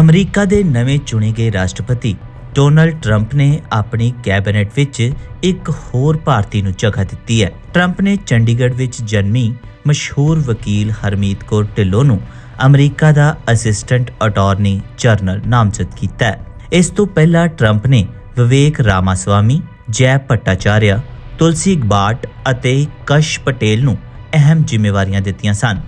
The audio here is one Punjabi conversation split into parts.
ਅਮਰੀਕਾ ਦੇ ਨਵੇਂ ਚੁਣੇ ਗਏ ਰਾਸ਼ਟਰਪਤੀ ਡੋਨਲਡ ਟਰੰਪ ਨੇ ਆਪਣੀ ਕੈਬਨਿਟ ਵਿੱਚ ਇੱਕ ਹੋਰ ਭਾਰਤੀ ਨੂੰ ਜਗ੍ਹਾ ਦਿੱਤੀ ਹੈ। ਟਰੰਪ ਨੇ ਚੰਡੀਗੜ੍ਹ ਵਿੱਚ ਜਨਮੀ ਮਸ਼ਹੂਰ ਵਕੀਲ ਹਰਮੀਤ ਕੌਰ ਢਿੱਲੋਂ ਨੂੰ ਅਮਰੀਕਾ ਦਾ ਅਸਿਸਟੈਂਟ ਅਟਾਰਨੀ ਜਨਰਲ ਨਾਮਜ਼ਦ ਕੀਤਾ ਹੈ। ਇਸ ਤੋਂ ਪਹਿਲਾਂ ਟਰੰਪ ਨੇ ਵਿਵੇਕ ਰਾਮਾਸਵਾਮੀ, ਜੈ ਭੱਟਾਚਾਰਿਆ, ਤੁਲਸੀ ਗਬਾਟ ਅਤੇ ਕਸ਼ ਪਟੇਲ ਨੂੰ ਅਹਿਮ ਜ਼ਿੰਮੇਵਾਰੀਆਂ ਦਿੱਤੀਆਂ ਸਨ।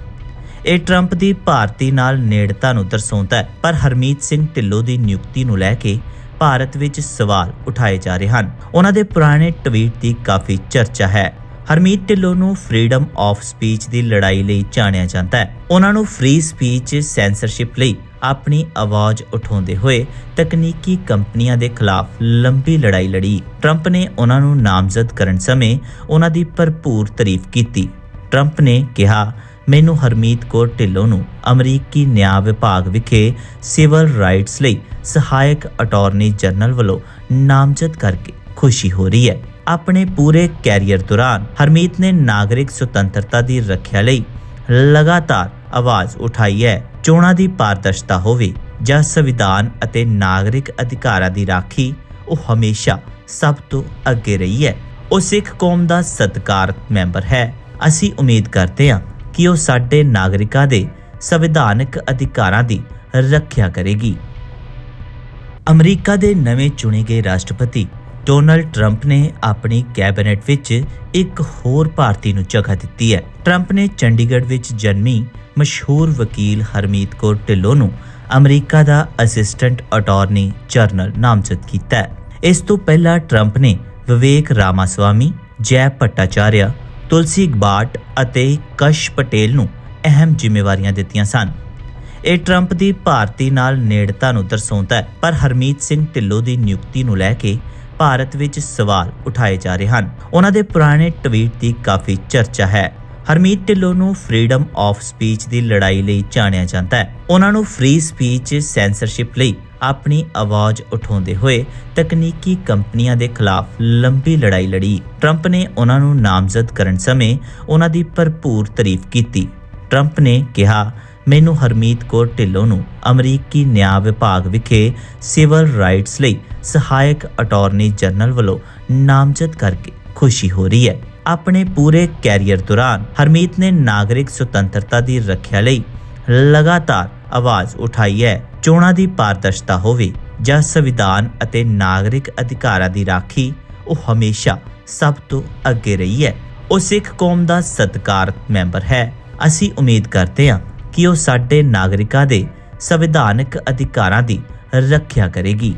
ਇਹ ਟਰੰਪ ਦੀ ਭਾਰਤੀ ਨਾਲ ਨੇੜਤਾ ਨੂੰ ਦਰਸਾਉਂਦਾ ਹੈ, ਪਰ ਹਰਮੀਤ ਸਿੰਘ ਢਿੱਲੋਂ ਦੀ ਨਿਯੁਕਤੀ ਨੂੰ ਲੈ ਕੇ ਭਾਰਤ ਵਿੱਚ ਸਵਾਲ ਉਠਾਏ ਜਾ ਰਹੇ ਹਨ। ਉਹਨਾਂ ਦੇ ਪੁਰਾਣੇ ਟਵੀਟ ਦੀ ਕਾਫੀ ਚਰਚਾ ਹੈ। ਹਰਮੀਤ ਢਿੱਲੋਂ ਨੂੰ ਫਰੀडम ਆਫ ਸਪੀਚ ਦੀ ਲੜਾਈ ਲਈ ਜਾਣਿਆ ਜਾਂਦਾ ਹੈ। ਉਹਨਾਂ ਨੂੰ ਫ੍ਰੀ ਸਪੀਚ ਸੈਂਸਰਸ਼ਿਪ ਲਈ ਆਪਣੀ ਆਵਾਜ਼ ਉਠਾਉਂਦੇ ਹੋਏ ਤਕਨੀਕੀ ਕੰਪਨੀਆਂ ਦੇ ਖਿਲਾਫ ਲੰਬੀ ਲੜਾਈ ਲੜੀ। ਟਰੰਪ ਨੇ ਉਹਨਾਂ ਨੂੰ ਨਾਮਜ਼ਦ ਕਰਨ ਸਮੇਂ ਉਹਨਾਂ ਦੀ ਭਰਪੂਰ ਤਾਰੀਫ ਕੀਤੀ। ਟਰੰਪ ਨੇ ਕਿਹਾ ਮੈਨੂੰ ਹਰਮੀਤ ਕੌਰ ਢਿੱਲੋਂ ਨੂੰ ਅਮਰੀਕੀ ਨਿਆਂ ਵਿਭਾਗ ਵਿਖੇ ਸਿਵਲ ਰਾਈਟਸ ਲਈ ਸਹਾਇਕ ਅਟਾਰਨੀ ਜਨਰਲ ਵੱਲੋਂ ਨਾਮਜ਼ਦ ਕਰਕੇ ਖੁਸ਼ੀ ਹੋ ਰਹੀ ਹੈ। ਆਪਣੇ ਪੂਰੇ ਕੈਰੀਅਰ ਦੌਰਾਨ ਹਰਮੀਤ ਨੇ ਨਾਗਰਿਕ ਸੁਤੰਤਰਤਾ ਦੀ ਰੱਖਿਆ ਲਈ ਲਗਾਤਾਰ ਆਵਾਜ਼ ਉਠਾਈ ਹੈ। ਚੋਣਾਂ ਦੀ ਪਾਰਦਰਸ਼ਤਾ ਹੋਵੇ ਜਾਂ ਸੰਵਿਧਾਨ ਅਤੇ ਨਾਗਰਿਕ ਅਧਿਕਾਰਾਂ ਦੀ ਰਾਖੀ, ਉਹ ਹਮੇਸ਼ਾ ਸਭ ਤੋਂ ਅੱਗੇ ਰਹੀ ਹੈ। ਉਹ ਸਿੱਖ ਕੌਮ ਦਾ ਸਤਿਕਾਰਤ ਮੈਂਬਰ ਹੈ। ਅਸੀਂ ਉਮੀਦ ਕਰਦੇ ਹਾਂ ਕਿ ਉਹ ਸਾਡੇ ਨਾਗਰਿਕਾਂ ਦੇ ਸੰਵਿਧਾਨਕ ਅਧਿਕਾਰਾਂ ਦੀ ਰੱਖਿਆ ਕਰੇਗੀ। ਅਮਰੀਕਾ ਦੇ ਨਵੇਂ ਚੁਣੇ ਗਏ ਰਾਸ਼ਟਰਪਤੀ ਡੋਨਲਡ ਟਰੰਪ ਨੇ ਆਪਣੀ ਕੈਬਨਿਟ ਵਿੱਚ ਇੱਕ ਹੋਰ ਭਾਰਤੀ ਨੂੰ ਜਗ੍ਹਾ ਦਿੱਤੀ ਹੈ। ਟਰੰਪ ਨੇ ਚੰਡੀਗੜ੍ਹ ਵਿੱਚ ਜਨਮੀ ਮਸ਼ਹੂਰ ਵਕੀਲ ਹਰਮੀਤ ਕੌਰ ਢਿੱਲੋਂ ਨੂੰ ਅਮਰੀਕਾ ਦਾ ਅਸਿਸਟੈਂਟ ਅਟਾਰਨੀ ਜਨਰਲ ਨਾਮਜ਼ਦ ਕੀਤਾ ਹੈ। ਇਸ ਤੋਂ ਪਹਿਲਾਂ ਟਰੰਪ ਨੇ ਵਿਵੇਕ ਰਾਮਾਸਵਾਮੀ, ਜੈ ਭੱਟਾਚਾਰਿਆ ਤੁਲਸੀ ਗਬਾਟ ਅਤੇ ਕਸ਼ ਪਟੇਲ ਨੂੰ ਅਹਿਮ ਜ਼ਿੰਮੇਵਾਰੀਆਂ ਦਿੱਤੀਆਂ ਸਨ। ਇਹ ਟਰੰਪ ਦੀ ਭਾਰਤੀ ਨਾਲ ਨੇੜਤਾ ਨੂੰ ਦਰਸਾਉਂਦਾ ਹੈ, ਪਰ ਹਰਮੀਤ ਸਿੰਘ ਢਿੱਲੋਂ ਦੀ ਨਿਯੁਕਤੀ ਨੂੰ ਲੈ ਕੇ ਭਾਰਤ ਵਿੱਚ ਸਵਾਲ ਉਠਾਏ ਜਾ ਰਹੇ ਹਨ। ਉਹਨਾਂ ਦੇ ਪੁਰਾਣੇ ਟਵੀਟ ਦੀ ਕਾਫੀ ਚਰਚਾ ਹੈ। ਹਰਮੀਤ ਢਿੱਲੋਂ ਨੂੰ ਫਰੀडम ਆਫ ਸਪੀਚ ਦੀ ਲੜਾਈ ਲਈ ਜਾਣਿਆ ਜਾਂਦਾ ਹੈ। ਉਹਨਾਂ ਨੂੰ ਫ੍ਰੀ ਸਪੀਚ ਸੈਂਸਰਸ਼ਿਪ ਲਈ ਆਪਣੀ ਆਵਾਜ਼ ਉਠਾਉਂਦੇ ਹੋਏ ਤਕਨੀਕੀ ਕੰਪਨੀਆਂ ਦੇ ਖਿਲਾਫ ਲੰਬੀ ਲੜਾਈ ਲੜੀ। ਟਰੰਪ ਨੇ ਉਹਨਾਂ ਨੂੰ ਨਾਮਜ਼ਦ ਕਰਨ ਸਮੇਂ ਉਹਨਾਂ ਦੀ ਭਰਪੂਰ ਤਾਰੀਫ ਕੀਤੀ। ਟਰੰਪ ਨੇ ਕਿਹਾ, ਮੈਨੂੰ ਹਰਮੀਤ ਕੌਰ ਢਿੱਲੋਂ ਨੂੰ ਅਮਰੀਕੀ ਨਿਆਂ ਵਿਭਾਗ ਵਿਖੇ ਸਿਵਲ ਰਾਈਟਸ ਲਈ ਸਹਾਇਕ ਅਟਾਰਨੀ ਜਨਰਲ ਵੱਲੋਂ ਨਾਮਜ਼ਦ ਕਰਕੇ ਖੁਸ਼ੀ ਹੋ ਰਹੀ ਹੈ। ਆਪਣੇ ਪੂਰੇ ਕੈਰੀਅਰ ਦੌਰਾਨ ਹਰਮੀਤ ਨੇ ਨਾਗਰਿਕ ਸੁਤੰਤਰਤਾ ਦੀ ਰੱਖਿਆ ਲਈ ਲਗਾਤਾਰ ਆਵਾਜ਼ ਉਠਾਈ ਹੈ। ਚੋਣਾਂ ਦੀ ਪਾਰਦਰਸ਼ਤਾ ਹੋਵੇ ਜਾਂ ਸੰਵਿਧਾਨ ਅਤੇ ਨਾਗਰਿਕ ਅਧਿਕਾਰਾਂ ਦੀ ਰਾਖੀ, ਉਹ ਹਮੇਸ਼ਾ ਸਭ ਤੋਂ ਅੱਗੇ ਰਹੀ ਹੈ। ਉਹ ਸਿੱਖ ਕੌਮ ਦਾ ਸਤਿਕਾਰ ਮੈਂਬਰ ਹੈ। ਅਸੀਂ ਉਮੀਦ ਕਰਦੇ ਹਾਂ ਕਿ ਉਹ ਸਾਡੇ ਨਾਗਰਿਕਾਂ ਦੇ ਸੰਵਿਧਾਨਕ ਅਧਿਕਾਰਾਂ ਦੀ ਰੱਖਿਆ ਕਰੇਗੀ।